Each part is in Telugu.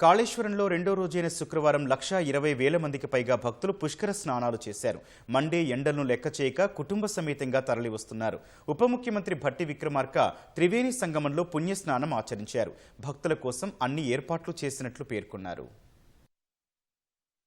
కాళేశ్వరంలో రెండో రోజైన శుక్రవారం లక్షా ఇరవై వేల మందికి పైగా భక్తులు పుష్కర స్నానాలు చేశారు. మండే ఎండలను లెక్క చేయక కుటుంబ సమేతంగా తరలివస్తున్నారు. ఉప ముఖ్యమంత్రి భట్టి విక్రమార్క త్రివేణి సంగమంలో పుణ్యస్నానం ఆచరించారు. భక్తుల కోసం అన్ని ఏర్పాట్లు చేసినట్లు పేర్కొన్నారు.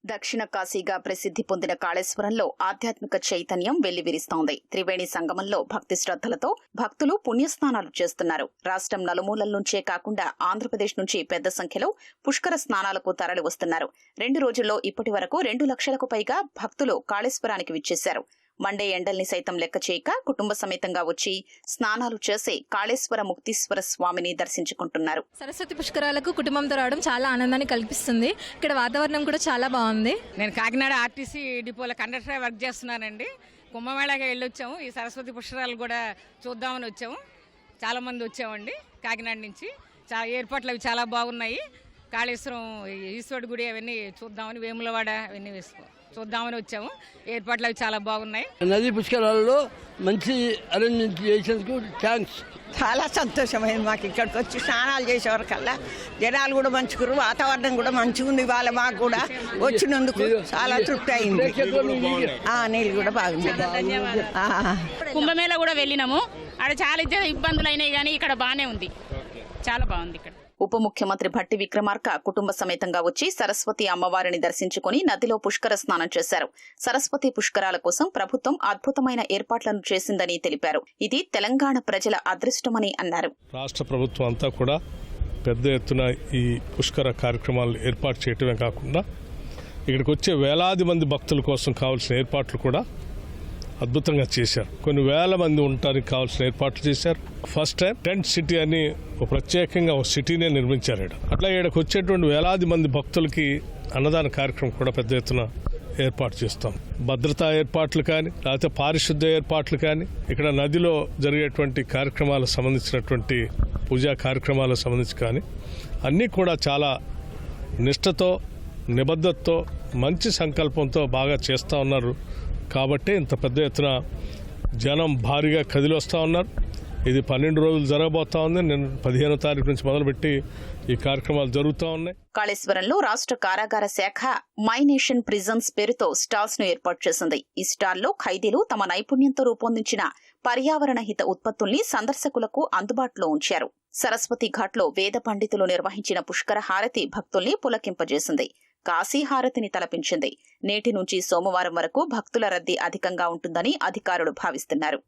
దక్షిణ కాశీగా ప్రసిద్ధి పొందిన కాళేశ్వరంలో ఆధ్యాత్మిక చైతన్యం వెల్లివిరిస్తోంది. త్రివేణి సంగమంలో భక్తి శ్రద్దలతో భక్తులు పుణ్యస్నానాలు చేస్తున్నారు. రాష్ట్రం నలుమూలల నుంచే కాకుండా ఆంధ్రప్రదేశ్ నుంచి పెద్ద సంఖ్యలో పుష్కర స్నానాలకు తరలి వస్తున్నారు. రెండు రోజుల్లో ఇప్పటి వరకు రెండు లక్షలకు పైగా భక్తులు కాళేశ్వరానికి విచ్చేశారు. మండే ఎండల్ని సైతం లెక్క చేయక కుటుంబ సమేతంగా వచ్చి స్నానాలు చేసి కాళేశ్వర ముక్తీశ్వర స్వామిని దర్శించుకుంటున్నారు. సరస్వతి పుష్కరాలకు కుటుంబంతో రావడం చాలా ఆనందాన్ని కల్పిస్తుంది. ఇక్కడ వాతావరణం కూడా చాలా బాగుంది. నేను కాకినాడ ఆర్టీసీ డిపోలో కండక్టర్ వర్క్ చేస్తున్నానండి. కుంభమేళాకి వెళ్ళొచ్చాము. ఈ సరస్వతి పుష్కరాలు కూడా చూద్దామని వచ్చాము. చాలా మంది వచ్చామండి కాకినాడ నుంచి. చాలా ఏర్పాట్లు అవి చాలా బాగున్నాయి. కాళేశ్వరం ఈశ్వరుడి గుడి అవన్నీ చూద్దామని వేములవాడ అవన్నీ వేసుకో చూద్దామని వచ్చాము. ఏర్పాట్లు అవి చాలా బాగున్నాయి. నదీ పుష్కరాలలో మంచి అరేంజ్మెంట్ చేసేందుకు థ్యాంక్స్ చాలా సంతోషమైంది మాకు ఇక్కడికి వచ్చి స్నానాలు చేసేవరకల్లా జనాలు కూడా మంచుకురు వాతావరణం కూడా మంచిగా ఉంది ఇవాళ మాకు కూడా. వచ్చినందుకు చాలా తృప్తి అయింది. ఆ, నీళ్ళు కూడా బాగుంది. కుంభమేళ కూడా వెళ్ళినాము. ఆడ చాలా ఇద్దరు ఇబ్బందులు అయినాయి కానీ ఇక్కడ బాగానే ఉంది. చాలా బాగుంది ఇక్కడ. ఉప ముఖ్యమంత్రి భట్టి విక్రమార్క కుటుంబ సమేతంగా వచ్చి సరస్వతి అమ్మవారిని దర్శించుకుని నదిలో పుష్కర స్నానం చేశారు. సరస్వతి పుష్కరాల కోసం ప్రభుత్వం అద్భుతమైన ఏర్పాట్లను చేసిందని తెలిపారు. ఇది తెలంగాణ ప్రజల అదృష్టమని అన్నారు. రాష్ట్ర ప్రభుత్వం అంతా కూడా పెద్ద ఎత్తున ఈ పుష్కర కార్యక్రమాలు ఏర్పాటు చేయటమే కాకుండా ఇక్కడికి వచ్చే వేలాది మంది భక్తుల కోసం కావాల్సిన ఏర్పాట్లు కూడా అద్భుతంగా చేశారు. కొన్ని వేల మంది ఉండటానికి కావాల్సిన ఏర్పాట్లు చేశారు. ఫస్ట్ టైం టెంట్ సిటీ అని ఒక ప్రత్యేకంగా ఒక సిటీనే నిర్మించారు ఇక్కడ అట్లా ఇక్కడికి వచ్చేటువంటి వేలాది మంది భక్తులకి అన్నదాన కార్యక్రమం కూడా పెద్ద ఎత్తున ఏర్పాటు చేస్తాం. భద్రతా ఏర్పాట్లు కానీ లేకపోతే పారిశుద్ధ్య ఏర్పాట్లు కానీ ఇక్కడ నదిలో జరిగేటువంటి కార్యక్రమాలకు సంబంధించినటువంటి పూజా కార్యక్రమాలకు సంబంధించి కానీ అన్నీ కూడా చాలా నిష్ఠతో నిబద్ధతతో మంచి సంకల్పంతో బాగా చేస్తూ ఉన్నారు కాబట్టి ఇంత పెద్ద ఎత్తున జనం భారీగా కదిలి వస్తూ ఉన్నారు. ఇది పన్నెండు రోజులు జరగబోతా ఉంది. నేను పదిహేనో తారీఖు నుంచి మొదలుపెట్టి ఈ కార్యక్రమాలు జరుగుతూ ఉన్నాయి. కాళేశ్వరంలో రాష్ట్ర కారాగార శాఖ మై నేషన్ ప్రిజన్స్ పేరుతో స్టాల్స్ను ఏర్పాటు చేసింది. ఈ స్టాల్లో ఖైదీలు తమ నైపుణ్యంతో రూపొందించిన పర్యావరణ హిత ఉత్పత్తుల్ని సందర్శకులకు అందుబాటులో ఉంచారు. సరస్వతి ఘాట్లో వేద పండితులు నిర్వహించిన పుష్కర హారతి భక్తుల్ని పులకింపజేసింది. కాశీహారతిని తలపించింది. నేటి నుంచి సోమవారం వరకు భక్తుల రద్దీ అధికంగా ఉంటుందని అధికారులు భావిస్తున్నారు.